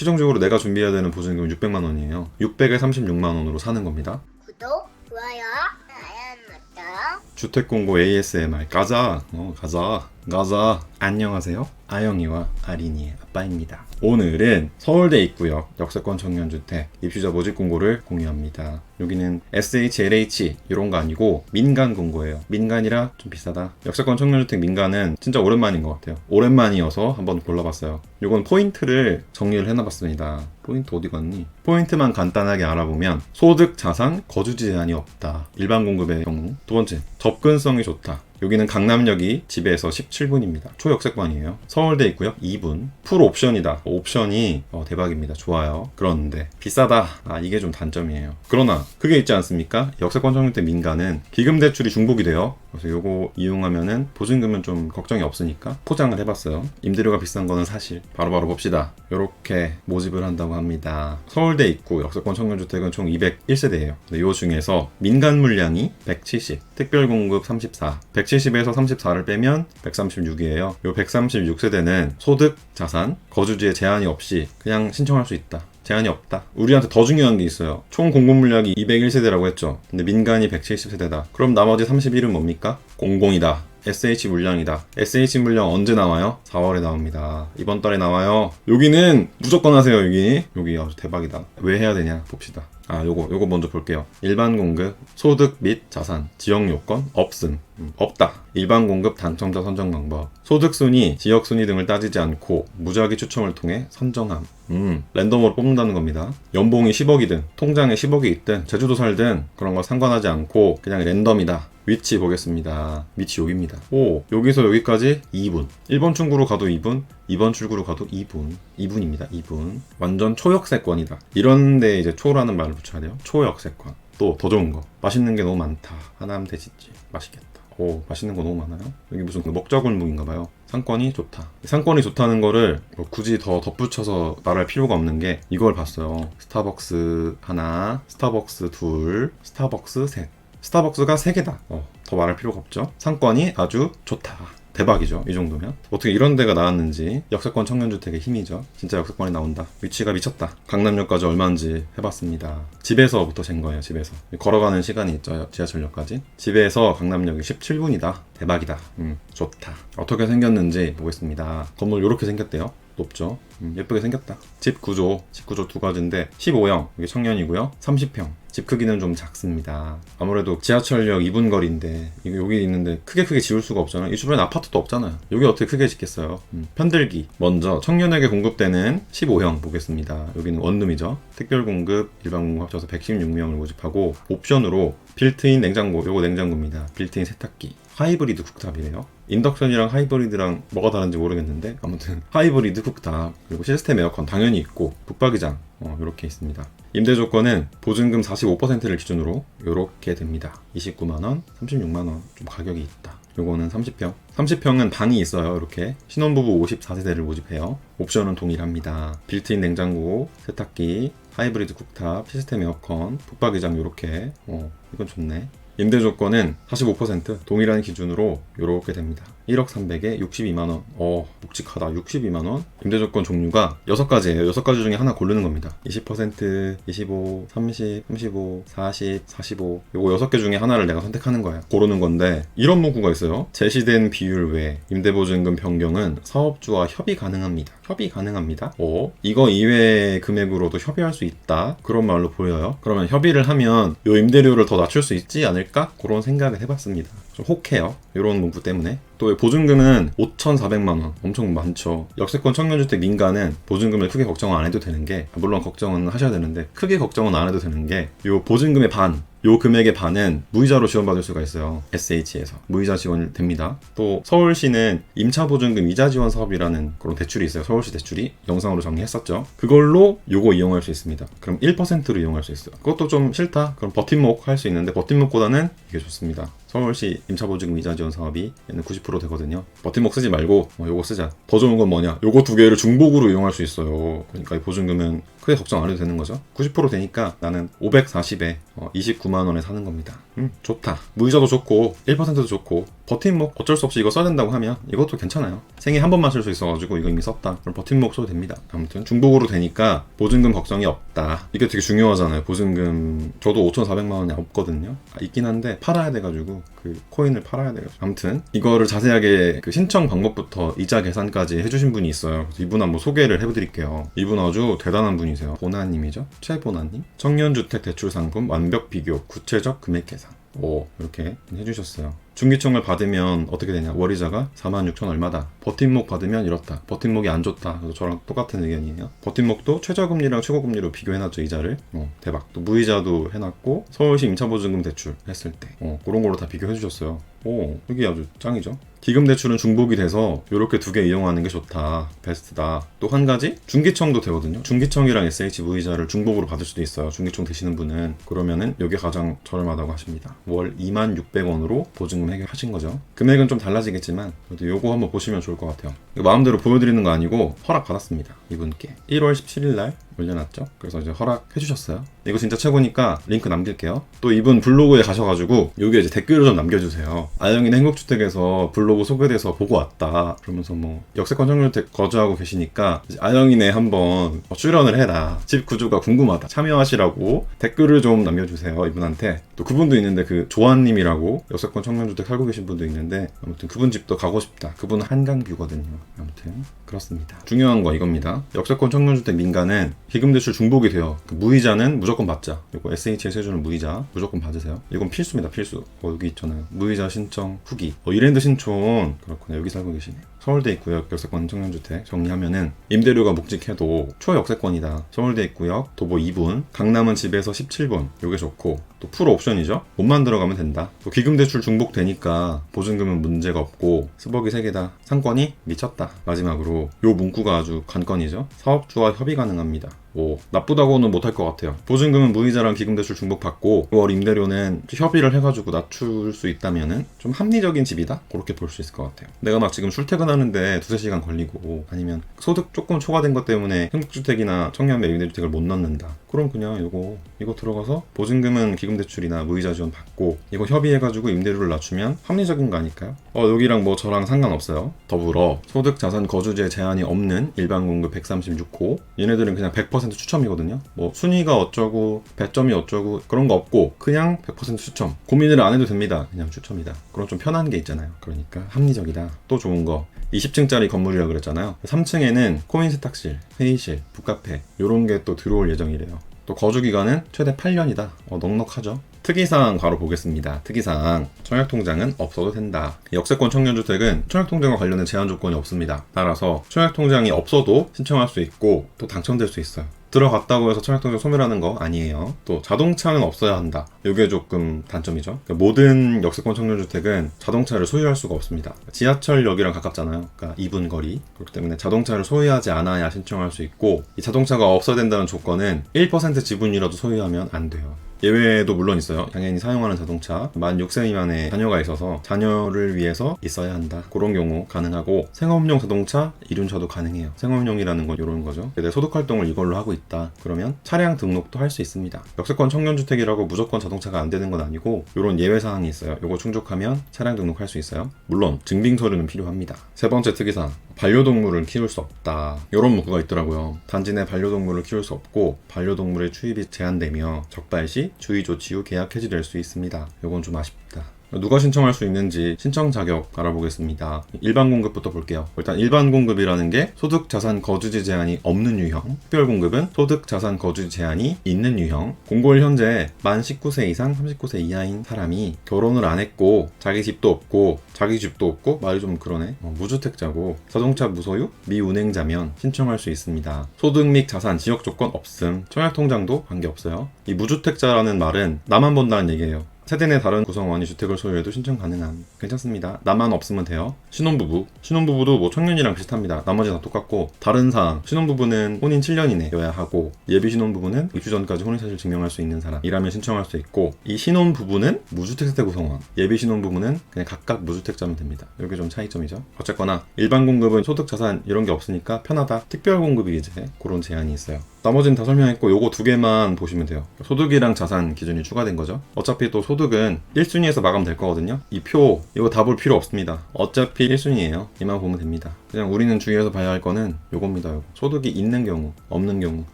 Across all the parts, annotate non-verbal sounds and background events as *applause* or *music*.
최종적으로 내가 준비해야 되는 보증금은 600만 원이에요. 600에 36만 원으로 사는 겁니다. 구독, 좋아요, 알람 맞다. 주택 공고 ASMR 가자 어 가자 가자 안녕하세요 아영이와 아린이의 아빠입니다 오늘은 서울대 입구역 역세권 청년주택 입주자 모집 공고를 공유합니다 여기는 SHLH 이런 거 아니고 민간 공고예요 민간이라 좀 비싸다 역세권 청년주택 민간은 진짜 오랜만인 것 같아요 오랜만이어서 한번 골라봤어요 요건 포인트를 정리를 해놔봤습니다 포인트 어디 갔니? 포인트만 간단하게 알아보면 소득, 자산, 거주지 제한이 없다. 일반 공급의 경우. 두 번째, 접근성이 좋다. 여기는 강남역이 집에서 17분입니다. 초역세권이에요. 서울대 있고요. 2분. 풀 옵션이다. 옵션이 어, 대박입니다. 좋아요. 그런데 비싸다. 아 이게 좀 단점이에요. 그러나 그게 있지 않습니까? 역세권 청년대 민간은 기금 대출이 중복이 돼요. 그래서 요거 이용하면은 보증금은 좀 걱정이 없으니까 포장을 해봤어요. 임대료가 비싼 거는 사실. 바로바로 봅시다. 요렇게 모집을 한다고 합니다. 서울대 입구 역세권 청년주택은 총 201세대예요. 요 중에서 민간 물량이 170, 특별 공급 34, 170에서 34를 빼면 136이에요. 요 136세대는 소득, 자산, 거주지에 제한이 없이 그냥 신청할 수 있다. 제한이 없다. 우리한테 더 중요한 게 있어요. 총 공급 물량이 201세대라고 했죠. 근데 민간이 170세대다. 그럼 나머지 31은 뭡니까? 공공이다. SH 물량이다. SH 물량 언제 나와요? 4월에 나옵니다. 이번 달에 나와요. 여기는 무조건 하세요, 여기. 여기 아주 대박이다. 왜 해야 되냐? 봅시다. 아, 요거, 요거 먼저 볼게요. 일반 공급, 소득 및 자산, 지역 요건, 없음. 음, 없다. 일반 공급 당첨자 선정 방법. 소득 순위, 지역 순위 등을 따지지 않고 무작위 추첨을 통해 선정함. 음, 랜덤으로 뽑는다는 겁니다. 연봉이 10억이든, 통장에 10억이 있든, 제주도 살든, 그런 거 상관하지 않고, 그냥 랜덤이다. 위치 보겠습니다. 위치 여기입니다. 오, 여기서 여기까지 2분. 1번 출구로 가도 2분, 2번 출구로 가도 2분. 2분입니다. 2분. 완전 초역세권이다. 이런데 이제 초라는 말을 붙여야 돼요. 초역세권. 또 더 좋은 거. 맛있는 게 너무 많다. 하나 하면 되겠지. 맛있겠다. 오, 맛있는 거 너무 많아요. 여기 무슨 그 먹자골목인가 봐요. 상권이 좋다. 상권이 좋다는 거를 뭐 굳이 더 덧붙여서 말할 필요가 없는 게 이걸 봤어요. 스타벅스 하나, 스타벅스 둘, 스타벅스 셋. 스타벅스가 3개다. 어, 더 말할 필요가 없죠. 상권이 아주 좋다. 대박이죠. 이 정도면. 어떻게 이런 데가 나왔는지 역세권 청년주택의 힘이죠. 진짜 역세권이 나온다. 위치가 미쳤다. 강남역까지 얼마인지 해봤습니다. 집에서부터 잰 거예요. 집에서. 걸어가는 시간이 있죠. 지하철역까지. 집에서 강남역이 17분이다. 대박이다. 음, 좋다. 어떻게 생겼는지 보겠습니다. 건물 이렇게 생겼대요. 높죠. 음, 예쁘게 생겼다. 집 구조, 집 구조 두 가지인데 15형 이게 청년이고요. 30평. 집 크기는 좀 작습니다. 아무래도 지하철역 2분 거리인데 여기 있는데 크게 크게 지을 수가 없잖아요. 이 주변에 아파트도 없잖아요. 여기 어떻게 크게 짓겠어요? 음, 편들기. 먼저 청년에게 공급되는 15형 보겠습니다. 여기는 원룸이죠. 특별 공급, 일반 공급 합쳐서 116명을 모집하고 옵션으로 빌트인 냉장고, 요거 냉장고입니다. 빌트인 세탁기. 하이브리드 쿡탑이래요. 인덕션이랑 하이브리드랑 뭐가 다른지 모르겠는데 아무튼 *laughs* 하이브리드 쿡탑 그리고 시스템 에어컨 당연히 있고 북박이장 어, 이렇게 있습니다. 임대 조건은 보증금 45%를 기준으로 이렇게 됩니다. 29만 원, 36만 원 좀 가격이 있다. 요거는 30평. 30평은 방이 있어요. 이렇게 신혼부부 54세대를 모집해요. 옵션은 동일합니다. 빌트인 냉장고, 세탁기, 하이브리드 쿡탑, 시스템 에어컨, 북박이장 이렇게. 어, 이건 좋네. 임대 조건은 45% 동일한 기준으로 이렇게 됩니다. 1억 300에 62만원. 어, 묵직하다. 62만원. 임대 조건 종류가 6가지예요. 6가지 중에 하나 고르는 겁니다. 20%, 25, 30, 35, 40, 45. 요거 6개 중에 하나를 내가 선택하는 거야. 고르는 건데, 이런 문구가 있어요. 제시된 비율 외 임대보증금 변경은 사업주와 협의 가능합니다. 협의 가능합니다. 어? 이거 이외의 금액으로도 협의할 수 있다. 그런 말로 보여요. 그러면 협의를 하면 요 임대료를 더 낮출 수 있지 않을까? 그런 생각을 해봤습니다. 좀 혹해요. 이런 문구 때문에. 또 보증금은 5,400만 원. 엄청 많죠. 역세권 청년주택 민간은 보증금을 크게 걱정 안 해도 되는 게 물론 걱정은 하셔야 되는데 크게 걱정은 안 해도 되는 게요 보증금의 반 요 금액의 반은 무이자로 지원받을 수가 있어요. SH에서 무이자 지원이 됩니다. 또 서울시는 임차보증금 이자 지원 사업이라는 그런 대출이 있어요. 서울시 대출이 영상으로 정리했었죠. 그걸로 요거 이용할 수 있습니다. 그럼 1%로 이용할 수 있어요. 그것도 좀 싫다. 그럼 버팀목 할 수 있는데 버팀목보다는 이게 좋습니다. 서울시 임차보증금 이자 지원 사업이 얘는 90% 되거든요. 버팀목 쓰지 말고 어, 요거 쓰자. 더 좋은 건 뭐냐? 요거 두 개를 중복으로 이용할 수 있어요. 그러니까 이 보증금은 크게 걱정 안 해도 되는 거죠. 90% 되니까 나는 540에 어, 29만 9만 원에 사는 겁니다. 음, 좋다. 무이자도 좋고 1%도 좋고 버팀목 어쩔 수 없이 이거 써야 된다고 하면 이것도 괜찮아요. 생애 한 번만 쓸 수 있어가지고 이거 이미 썼다. 그럼 버팀목 써도 됩니다. 아무튼 중복으로 되니까 보증금 걱정이 없다. 이게 되게 중요하잖아요. 보증금 저도 5,400만 원이 없거든요. 아, 있긴 한데 팔아야 돼가지고 그 코인을 팔아야 돼요. 아무튼 이거를 자세하게 그 신청 방법부터 이자 계산까지 해주신 분이 있어요. 이분 한번 소개를 해드릴게요. 이분 아주 대단한 분이 세요. 보나님이죠. 최보나님. 청년주택 대출 상품 완벽 비교 구체적 금액 계산. 오 이렇게 해주셨어요. 중기청을 받으면 어떻게 되냐? 월이자가 46,000 얼마다. 버팀목 받으면 이렇다. 버팀목이 안 좋다. 저랑 똑같은 의견이에요. 버팀목도 최저금리랑 최고금리로 비교해놨죠 이자를. 어, 대박. 또 무이자도 해놨고 서울시 임차보증금 대출 했을 때. 어, 그런 걸로 다 비교해주셨어요. 오 여기 아주 짱이죠? 기금 대출은 중복이 돼서 이렇게 두 개 이용하는 게 좋다. 베스트다. 또 한 가지? 중기청도 되거든요. 중기청이랑 SH 무이자를 중복으로 받을 수도 있어요. 중기청 되시는 분은. 그러면은 여기 가장 저렴하다고 하십니다. 월 26,000원으로 보증금 해결 하신 거죠. 금액은 좀 달라지겠지만 그래도 요거 한번 보시면 좋을 것 같아요. 마음대로 보여드리는 거 아니고 허락 받았습니다 이분께. 1월 17일 날 올려놨죠? 그래서 이제 허락해 주셨어요. 이거 진짜 최고니까 링크 남길게요. 또 이분 블로그에 가셔가지고 여기 이제 댓글을 좀 남겨주세요. 아영이는 행복주택에서 블로그 소개돼서 보고 왔다. 그러면서 뭐 역세권 청년주택 거주하고 계시니까 아영이네 한번 뭐 출연을 해라. 집 구조가 궁금하다. 참여하시라고 댓글을 좀 남겨주세요 이분한테. 또 그분도 있는데 그 조한님이라고 역세권 청년주택 살고 계신 분도 있는데 아무튼 그분 집도 가고 싶다. 그분은 한강뷰거든요. 아무튼 그렇습니다. 중요한 거 이겁니다. 역세권 청년주택 민가는 기금대출 중복이 돼요. 그 무이자는 무조건 받자. 이거 SH에서 해주는 무이자 무조건 받으세요. 이건 필수입니다 필수. 어, 여기 있잖아요. 무이자 신청 후기. 어, 이랜드 신촌. 그렇구나. 여기 살고 계시네 서울대 입구역 역세권 청년주택 정리하면은 임대료가 묵직해도 초역세권이다. 서울대 입구역 도보 2분 강남은 집에서 17분. 요게 좋고 또 풀 옵션이죠? 몸만 들어가면 된다. 또 기금 대출 중복되니까 보증금은 문제가 없고 스벅이 3개다. 상권이 미쳤다. 마지막으로 요 문구가 아주 관건이죠? 사업주와 협의 가능합니다 오 나쁘다고는 못할 것 같아요. 보증금은 무이자랑 기금대출 중복받고 월 임대료는 협의를 해가지고 낮출 수 있다면은 좀 합리적인 집이다? 그렇게 볼 수 있을 것 같아요. 내가 막 지금 출퇴근하는데 두세 시간 걸리고 아니면 소득 조금 초과된 것 때문에 행복주택이나 청년 매입대주택을 못 넣는다. 그럼 그냥 이거 이거 들어가서 보증금은 기금대출이나 무이자 지원 받고 이거 협의해가지고 임대료를 낮추면 합리적인 거 아닐까요? 어 여기랑 뭐 저랑 상관없어요. 더불어 소득 자산 거주제 제한이 없는 일반 공급 136호. 얘네들은 그냥 100% 추첨이거든요. 뭐 순위가 어쩌고 배점이 어쩌고 그런 거 없고 그냥 100% 추첨. 고민을 안 해도 됩니다. 그냥 추첨이다. 그럼 좀 편한 게 있잖아요. 그러니까 합리적이다. 또 좋은 거. 20층짜리 건물이라 그랬잖아요. 3층에는 코인 세탁실 회의실 북카페 요런 게 또 들어올 예정이래요. 또 거주 기간은 최대 8년이다. 어, 넉넉하죠. 특이사항 바로 보겠습니다. 특이사항. 청약통장은 없어도 된다. 역세권 청년주택은 청약통장과 관련된 제한 조건이 없습니다. 따라서 청약통장이 없어도 신청할 수 있고 또 당첨될 수 있어요. 들어갔다고 해서 청약통장 소멸하는 거 아니에요. 또 자동차는 없어야 한다. 이게 조금 단점이죠. 그러니까 모든 역세권 청년주택은 자동차를 소유할 수가 없습니다. 지하철역이랑 가깝잖아요. 그러니까 2분 거리. 그렇기 때문에 자동차를 소유하지 않아야 신청할 수 있고 이 자동차가 없어야 된다는 조건은 1% 지분이라도 소유하면 안 돼요. 예외도 물론 있어요. 당연히 사용하는 자동차 만 6세 미만의 자녀가 있어서 자녀를 위해서 있어야 한다. 그런 경우 가능하고 생업용 자동차 이륜차도 가능해요. 생업용이라는 건 이런 거죠. 내 소득 활동을 이걸로 하고 있다. 그러면 차량 등록도 할 수 있습니다. 역세권 청년주택이라고 무조건 자동차가 안 되는 건 아니고 이런 예외 사항이 있어요. 이거 충족하면 차량 등록할 수 있어요. 물론 증빙 서류는 필요합니다. 세 번째 특이사항 반려동물을 키울 수 없다. 이런 문구가 있더라고요. 단지 내 반려동물을 키울 수 없고 반려동물의 출입이 제한되며 적발 시 주의 조치 후 계약 해지될 수 있습니다. 이건 좀 아쉽다. 누가 신청할 수 있는지 신청 자격 알아보겠습니다. 일반 공급부터 볼게요. 일단 일반 공급이라는 게 소득 자산 거주지 제한이 없는 유형, 특별 공급은 소득 자산 거주지 제한이 있는 유형. 공고일 현재 만 19세 이상 39세 이하인 사람이 결혼을 안 했고 자기 집도 없고 자기 집도 없고 말이 좀 그러네. 어, 무주택자고 자동차 무소유 미운행자면 신청할 수 있습니다. 소득 및 자산 지역 조건 없음. 청약 통장도 관계 없어요. 이 무주택자라는 말은 나만 본다는 얘기예요. 세대 내 다른 구성원이 주택을 소유해도 신청 가능함. 괜찮습니다. 나만 없으면 돼요. 신혼부부. 신혼부부도 뭐 청년이랑 비슷합니다. 나머지 다 똑같고 다른 사항. 신혼부부는 혼인 7년 이내여야 하고 예비 신혼부부는 입주 전까지 혼인 사실 증명할 수 있는 사람이라면 신청할 수 있고 이 신혼부부는 무주택 세대 구성원. 예비 신혼부부는 그냥 각각 무주택자면 됩니다. 여기 좀 차이점이죠. 어쨌거나 일반 공급은 소득 자산 이런 게 없으니까 편하다. 특별 공급이 이제 그런 제한이 있어요. 나머지는 다 설명했고 요거 두 개만 보시면 돼요. 소득이랑 자산 기준이 추가된 거죠. 어차피 또 소득은 1순위에서 마감될 거거든요. 이 표 이거 다 볼 필요 없습니다. 어차피 1순위예요. 이만 보면 됩니다. 그냥 우리는 주의해서 봐야 할 거는 요겁니다. 요거. 소득이 있는 경우, 없는 경우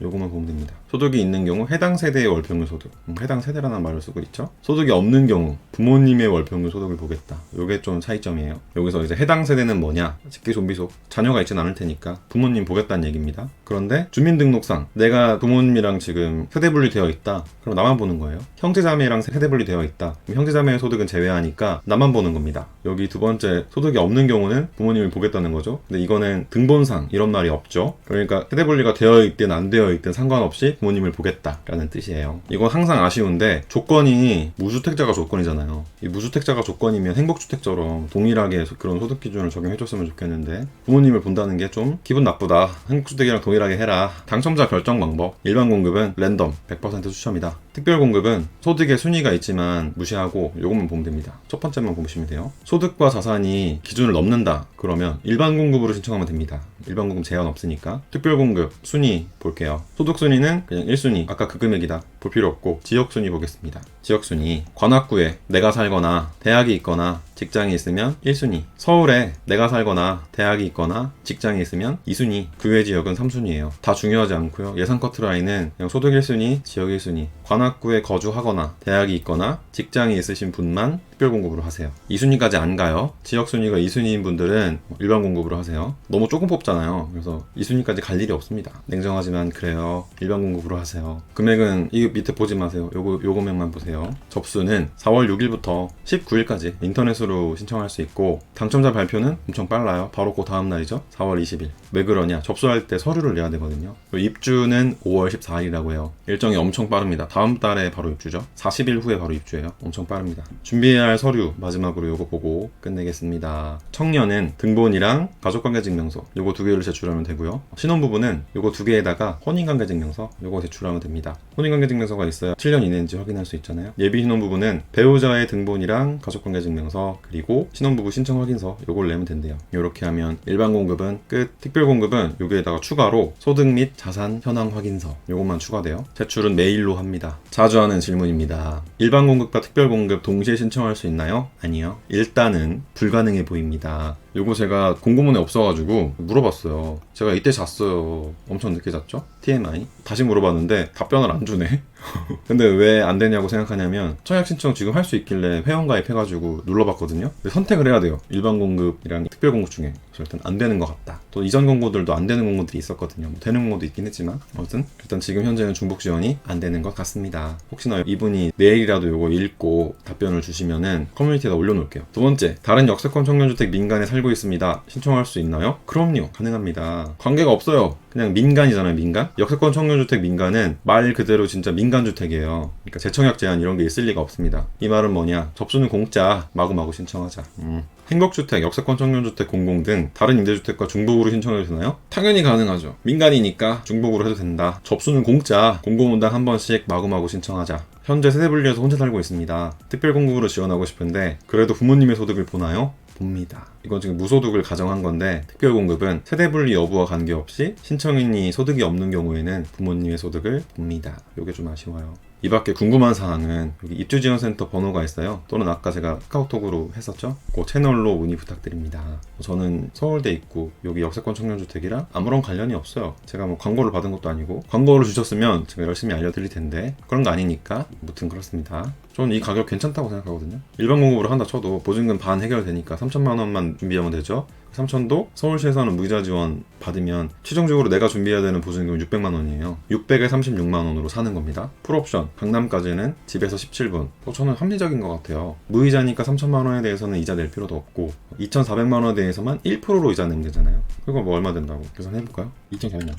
요거만 보면 됩니다. 소득이 있는 경우 해당 세대의 월평균 소득. 음, 해당 세대라는 말을 쓰고 있죠. 소득이 없는 경우 부모님의 월평균 소득을 보겠다. 요게 좀 차이점이에요. 여기서 이제 해당 세대는 뭐냐? 직계 좀비속. 자녀가 있진 않을 테니까 부모님 보겠다는 얘기입니다. 그런데 주민등록상 내가 부모님이랑 지금 세대 분리되어 있다. 그럼 나만 보는 거예요. 형제자매랑 세대 분리되어 있다. 형제자매의 소득은 제외하니까 나만 보는 겁니다. 여기 두 번째 소득이 없는 경우는 부모님을 보겠다는 거죠. 근데 이거는 등본상 이런 말이 없죠. 그러니까 세대 분리가 되어 있든 안 되어 있든 상관없이 부모님을 보겠다라는 뜻이에요. 이건 항상 아쉬운데 조건이 무주택자가 조건이잖아요. 이 무주택자가 조건이면 행복주택처럼 동일하게 소- 그런 소득 기준을 적용해줬으면 좋겠는데 부모님을 본다는 게 좀 기분 나쁘다. 행복주택이랑 동일하게 해라. 당첨자 결정 방법. 일반 공급은 랜덤 100% 추첨이다. 특별 공급은 소득의 순위가 있지만 무시하고 요것만 보면 됩니다. 첫 번째만 보시면 돼요. 소득과 자산이 기준을 넘는다. 그러면 일반 공급으로 신청하면 됩니다. 일반 공급 제한 없으니까. 특별 공급 순위 볼게요. 소득 순위는 그냥 1순위. 아까 그 금액이다. 볼 필요 없고 지역 순위 보겠습니다. 지역 순위. 관악구에 내가 살거나 대학이 있거나 직장이 있으면 1순위. 서울에 내가 살거나 대학이 있거나 직장이 있으면 2순위. 그 외 지역은 3순위예요. 다 중요하지 않고요. 예상 커트라인은 그냥 소득 1순위, 지역 1순위. 관악구에 거주하거나 대학이 있거나 직장이 있으신 분만 특별 공급으로 하세요. 2순위까지 안 가요. 지역 순위가 2순위인 분들은 일반 공급으로 하세요. 너무 조금 뽑잖아요. 그래서 2순위까지 갈 일이 없습니다. 냉정하지만 그래요. 일반 공급으로 하세요. 금액은 이 밑에 보지 마세요. 요거 요 금액만 보세요. 접수는 4월 6일부터 19일까지 인터넷으로 신청할 수 있고 당첨자 발표는 엄청 빨라요. 바로 그 다음 날이죠. 4월 20일. 왜 그러냐? 접수할 때 서류를 내야 되거든요. 입주는 5월 14일이라고 해요. 일정이 엄청 빠릅니다. 다음 달에 바로 입주죠. 40일 후에 바로 입주해요. 엄청 빠릅니다. 준비해야 할 서류 마지막으로 요거 보고 끝내겠습니다. 청년은 등본이랑 가족관계증명서 요거 두 개를 제출하면 되고요. 신혼부부는 요거 두 개에다가 혼인관계증명서 요거 제출하면 됩니다. 혼인관계증명서가 있어야 7년 이내인지 확인할 수 있잖아요. 예비 신혼부부는 배우자의 등본이랑 가족관계증명서 그리고 신혼부부 신청 확인서 요걸 내면 된대요. 요렇게 하면 일반 공급은 끝. 특별 공급은 여기에다가 추가로 소득 및 자산 현황 확인서 요것만 추가돼요. 제출은 메일로 합니다. 자주 하는 질문입니다. 일반 공급과 특별 공급 동시에 신청할 수 있나요? 아니요. 일단은 불가능해 보입니다. 요거 제가 공고문에 없어가지고 물어봤어요. 제가 이때 잤어요. 엄청 늦게 잤죠? TMI. 다시 물어봤는데 답변을 안 주네. *laughs* 근데 왜 안 되냐고 생각하냐면 청약 신청 지금 할 수 있길래 회원 가입 해가지고 눌러봤거든요. 선택을 해야 돼요. 일반 공급이랑 특별 공급 중에. 그래서 일단 안 되는 것 같다. 또 이전 공고들도 안 되는 공고들이 있었거든요. 뭐 되는 공고도 있긴 했지만 아무튼 일단 지금 현재는 중복 지원이 안 되는 것 같습니다. 혹시나 이분이 내일이라도 요거 읽고 답변을 주시면은 커뮤니티에다 올려놓을게요. 두 번째, 다른 역세권 청년주택 민간에 살고 있습니다. 신청할 수 있나요? 그럼요, 가능합니다. 관계가 없어요. 그냥 민간이잖아요, 민간. 역세권 청년주택 민간은 말 그대로 진짜 민간주택이에요. 그러니까 재청약 제한 이런 게 있을 리가 없습니다. 이 말은 뭐냐? 접수는 공짜, 마구마구 신청하자. 음. 행복주택, 역세권 청년주택, 공공 등 다른 임대주택과 중복으로 신청해도 되나요? 당연히 가능하죠. 민간이니까 중복으로 해도 된다. 접수는 공짜, 공공문당 한 번씩 마구마구 신청하자. 현재 세대 분리에서 혼자 살고 있습니다. 특별 공급으로 지원하고 싶은데 그래도 부모님의 소득을 보나요? 봅니다. 이건 지금 무소득을 가정한 건데 특별공급은 세대분리 여부와 관계없이 신청인이 소득이 없는 경우에는 부모님의 소득을 봅니다. 이게 좀 아쉬워요. 이 밖에 궁금한 사항은 여기 입주지원센터 번호가 있어요. 또는 아까 제가 카카오톡으로 했었죠. 그 채널로 문의 부탁드립니다. 저는 서울대 있고 여기 역세권 청년주택이랑 아무런 관련이 없어요. 제가 뭐 광고를 받은 것도 아니고 광고를 주셨으면 제가 열심히 알려드릴 텐데 그런 거 아니니까 무튼 그렇습니다. 저는 이 가격 괜찮다고 생각하거든요. 일반 공급으로 한다 쳐도 보증금 반 해결되니까 3천만 원만 준비하면 되죠. 3천도 서울시에서는 무이자 지원 받으면 최종적으로 내가 준비해야 되는 보증금은 600만 원이에요. 600에 36만 원으로 사는 겁니다. 풀옵션 강남까지는 집에서 17분. 어, 저는 합리적인 것 같아요. 무이자니까 3천만 원에 대해서는 이자 낼 필요도 없고 2,400만 원에 대해서만 1%로 이자 내면 되잖아요. 그거 뭐 얼마 된다고 계산해 볼까요? 2,400만.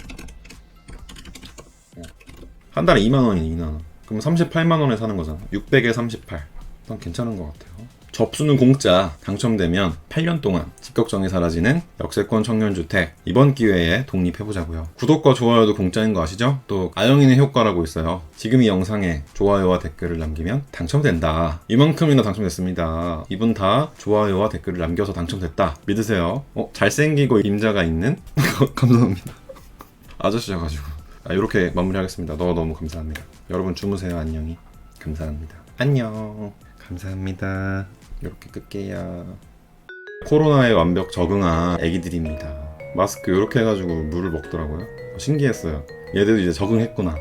한 달에 2만 원이 2만 원. 그럼 38만 원에 사는 거잖아. 600에 38. 난 괜찮은 것 같아요. 접수는 공짜. 당첨되면 8년 동안 집 걱정이 사라지는 역세권 청년주택. 이번 기회에 독립해보자고요. 구독과 좋아요도 공짜인 거 아시죠? 또 아영이의 효과라고 있어요. 지금 이 영상에 좋아요와 댓글을 남기면 당첨된다. 이만큼이나 당첨됐습니다. 이분 다 좋아요와 댓글을 남겨서 당첨됐다. 믿으세요. 어, 잘생기고 임자가 있는? *laughs* 감사합니다. 아저씨여가지고. 아, 이렇게 마무리하겠습니다. 너무 너무 감사합니다. 여러분 주무세요. 안녕히. 감사합니다. 안녕. 감사합니다. 이렇게 끌게요. 코로나에 완벽 적응한 애기들입니다. 마스크 이렇게 해가지고 물을 먹더라고요. 어, 신기했어요. 얘들도 이제 적응했구나.